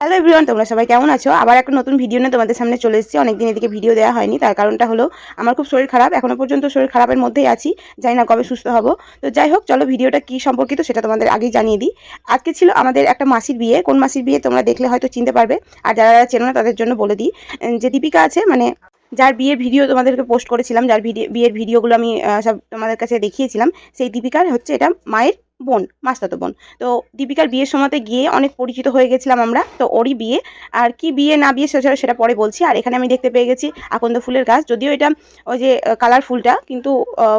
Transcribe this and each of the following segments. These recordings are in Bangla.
হ্যালো এভরিওয়ান তোমরা সবাই কেমন আছো? আবার একটা নতুন ভিডিও নিয়ে তোমাদের সামনে চলে এসেছি। অনেকদিন এদিকে ভিডিও দেওয়া হয়নি। তার কারণটা হলো, আমার খুব শরীর খারাপ। এখনও পর্যন্ত শরীর খারাপের মধ্যেই আছি। জানি না কবে সুস্থ হব। তো যাই হোক, চলো ভিডিওটা কি সম্পর্কিত সেটা তোমাদের আগেই জানিয়ে দিই। আজকে ছিল আমাদের একটা মাসির বিয়ে। কোন মাসির বিয়ে তোমরা দেখলে হয়তো চিনতে পারবে। আর যারা যারা চেনো না, তাদের জন্য বলে দিই। যে দীপিকা আছে মানে যার বিয়ের ভিডিও তোমাদেরকে পোস্ট করেছিলাম, যার ভিডিও বিয়ের ভিডিওগুলো আমি সব তোমাদের কাছে দেখিয়েছিলাম, সেই দীপিকার হচ্ছে এটা মায়ের বোন মাস্তাতো বোন। তো দীপিকার বিয়ের সময়তে গিয়ে অনেক পরিচিত হয়ে গেছিলাম আমরা। তো ওরই বিয়ে। আর কি বিয়ে না বিয়ে সেটা সেটা পরে বলছি। আর এখানে আমি দেখতে পেয়ে গেছি আকন্দ ফুলের গাছ। যদিও এটা ওই যে কালার ফুলটা, কিন্তু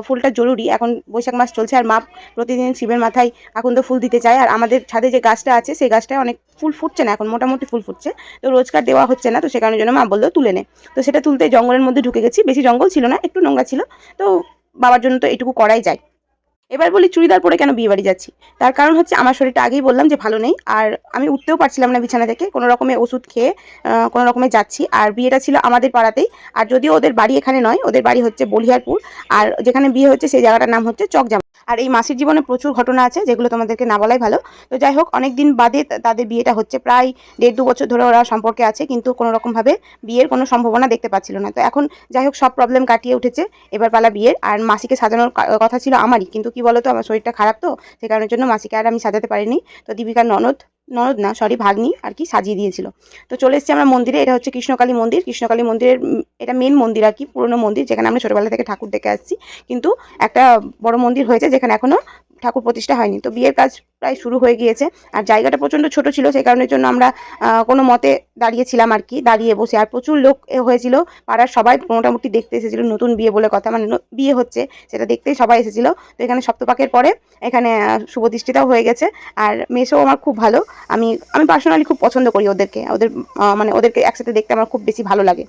ফুলটা জরুরি। এখন বৈশাখ মাস চলছে আর মা প্রতিদিন শিবের মাথায় আকন্দ ফুল দিতে চায়। আর আমাদের ছাদে যে গাছটা আছে, সেই গাছটায় অনেক ফুল ফুটছে না এখন। মোটামুটি ফুল ফুটছে। তো রোজগার দেওয়া হচ্ছে না। তো সে কারণের জন্য মা বলল, তুলে নে। তো সেটা তুলতে জঙ্গলের মধ্যে ঢুকে গেছি। বেশি জঙ্গল ছিল না, একটু নোংরা ছিল। তো বাবার জন্য তো এটুকু করাই যায়। এবার বলি চুড়িদার পরে কেন বিয়ে বাড়ি যাচ্ছি? তার কারণ হচ্ছে আমার শরীরটা আগেই বললাম যে ভালো নেই, আর আমি উঠতেও পারছিলাম না বিছানা থেকে, কোনো রকমের ওষুধ খেয়ে কোনো রকমে যাচ্ছি, আর বিয়েটা ছিল আমাদের পাড়াতেই, আর যদিও ওদের বাড়ি এখানে নয়, ওদের বাড়ি হচ্ছে বলিহারপুর, আর যেখানে বিয়ে হচ্ছে সেই জায়গাটার নাম হচ্ছে চকজাম। আর এই মাসির জীবনে প্রচুর ঘটনা আছে, যেগুলো তোমাদেরকে না বলাই ভালো। তো যাই হোক অনেক দিন বাদে তাদের বিয়েটা হচ্ছে, প্রায় দেড় দু বছর ধরে ওরা সম্পর্কে আছে, কিন্তু কোনো রকমভাবে বিয়ের কোনো সম্ভাবনা দেখতে পাচ্ছিল না। তো এখন যাই হোক, সব প্রবলেম কাটিয়ে উঠেছে, এবার পালা বিয়ের, আর মাসিকে সাজানোর কথা ছিল আমারই, কিন্তু কি বলো তো আমার শরীরটা খারাপ তো সে কারণের জন্য মাসিকে আর আমি সাজাতে পারিনি। তো দীপিকার ননদ ননদ না সরি ভাগ্নি আর কি সাজিয়ে দিয়েছিল। তো চলে এসেছি আমরা মন্দিরে, এটা হচ্ছে কৃষ্ণকালী মন্দির। কৃষ্ণকালী মন্দিরের এটা মেন মন্দির আর কি, পুরনো মন্দির, যেখানে আমরা ছোটোবেলা থেকে ঠাকুর দেখে আসছি। কিন্তু একটা বড় মন্দির হয়েছে, যেখানে এখনও ঠাকুর প্রতিষ্ঠা হয়নি। তো বিয়ের কাজ প্রায় শুরু হয়ে গিয়েছে আর জায়গাটা প্রচণ্ড ছোট ছিল সেই কারণের জন্য আমরা কোনো মতে দাঁড়িয়েছিলাম আর কি দাঁড়িয়ে বসে আর প্রচুর লোক এ হয়েছিল পাড়ার সবাই মোটামুটি দেখতে এসেছিল নতুন বিয়ে বলে কথা মানে বিয়ে হচ্ছে সেটা দেখতেই সবাই এসেছিল তো এখানে সপ্তপাকের পরে এখানে শুভদৃষ্টিটাও হয়ে গেছে আর মেসও আমার খুব ভালো আমি আমি পার্সোনালি খুব পছন্দ করি ওদেরকে ওদের মানে ওদেরকে একসাথে দেখতে আমার খুব বেশি ভালো লাগে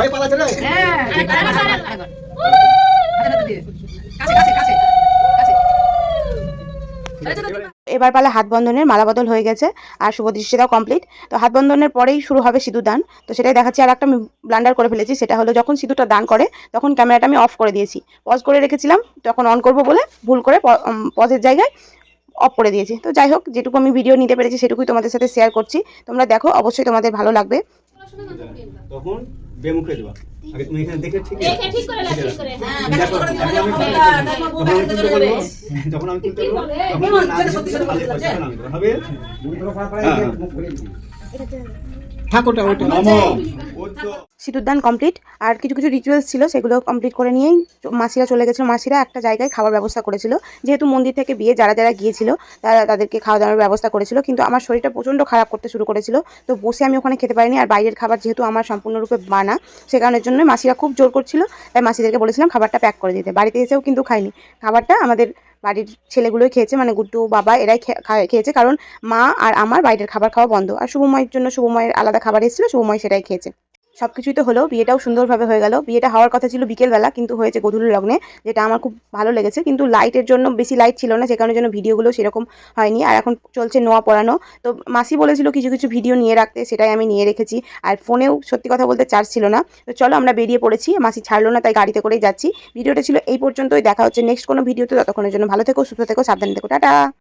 ভয় পালাচ্ছে রে। এবার পালা হাত বন্ধনের মালা বদল হয়ে গেছে আর শুভদৃষ্টিটাও কমপ্লিট তো হাত বন্ধনের পরেই শুরু হবে সিঁদুর দান। তো সেটাই দেখাচ্ছি আর একটা আমি ব্লান্ডার করে ফেলেছি। সেটা হলো যখন সিঁদুরটা দান করে তখন ক্যামেরাটা আমি অফ করে দিয়েছি। পজ করে রেখেছিলাম তখন অন করব বলে ভুল করে পজের জায়গায় অফ করে দিয়েছি। তো যাই হোক যেটুকু আমি ভিডিও নিতে পেরেছি সেটুকুই তোমাদের সাথে শেয়ার করছি। তোমরা দেখো অবশ্যই তোমাদের ভালো লাগবে। তখন বেমুখে দেবা। আগে তুমি এখানে দেখে ঠিক দেখে ঠিক করে লাগ, ঠিক করে। হ্যাঁ, আমি বলব, যখন আমি তুলতে বলব, তখন না দেখে তাহলে তখন আমি দেবো। ঠাকুরটা নমো কমপ্লিট আর কিছু কিছু রিচুয়ালস ছিল সেগুলো কমপ্লিট করে নিয়েই মাসিরা চলে গেছিল। মাসিরা একটা জায়গায় খাবার ব্যবস্থা করেছিল। যেহেতু মন্দির থেকে বিয়ে যারা যারা গিয়েছিল তারা তাদেরকে খাওয়া দাওয়ার ব্যবস্থা করেছিল। কিন্তু আমার শরীরটা প্রচণ্ড খারাপ করতে শুরু করেছিল। তো বসে আমি ওখানে খেতে পারিনি। আর বাইরের খাবার যেহেতু আমার সম্পূর্ণরূপে বানা সে কারণের জন্য মাসিরা খুব জোর করছিল। তাই মাসিদেরকে বলেছিলাম খাবারটা প্যাক করে দিতে। বাড়িতে এসেও কিন্তু খাইনি। খাবারটা আমাদের বাড়ির ছেলেগুলোই খেয়েছে মানে গুড্ডু বাবা এরাই খেয়েছে। কারণ মা আর আমার বাইরের খাবার খাওয়া বন্ধ। আর শুভময়ের জন্য শুভময়ের আলাদা খাবার এসেছিল শুভময় সেটাই খেয়েছে। সব কিছুই তো হলো, বিয়েটাও সুন্দরভাবে হয়ে গেল। বিয়েটা হওয়ার কথা ছিল বিকেলবেলা, কিন্তু হয়েছে গধূলি লগ্নে, যেটা আমার খুব ভালো লেগেছে। কিন্তু লাইটের জন্য বেশি লাইট ছিল না সে কারণের জন্য ভিডিওগুলো সেরকম হয়নি। আর এখন চলছে নোয়া পড়ানো তো মাসি বলেছিল কিছু কিছু ভিডিও নিয়ে রাখতে, সেটাই আমি নিয়ে রেখেছি। আর ফোনেও সত্যি কথা বলতে চার্জ ছিল না। তো চলো আমরা বেরিয়ে পড়েছি, মাসি ছাড়লো না, তাই গাড়িতে করেই যাচ্ছি। ভিডিওটা ছিল এই পর্যন্তই, দেখা হচ্ছে নেক্সট কোনো ভিডিওতে, ততক্ষণের জন্য ভালো থেকো, সুস্থ থেকো, সাবধানে থেকো, টাটা!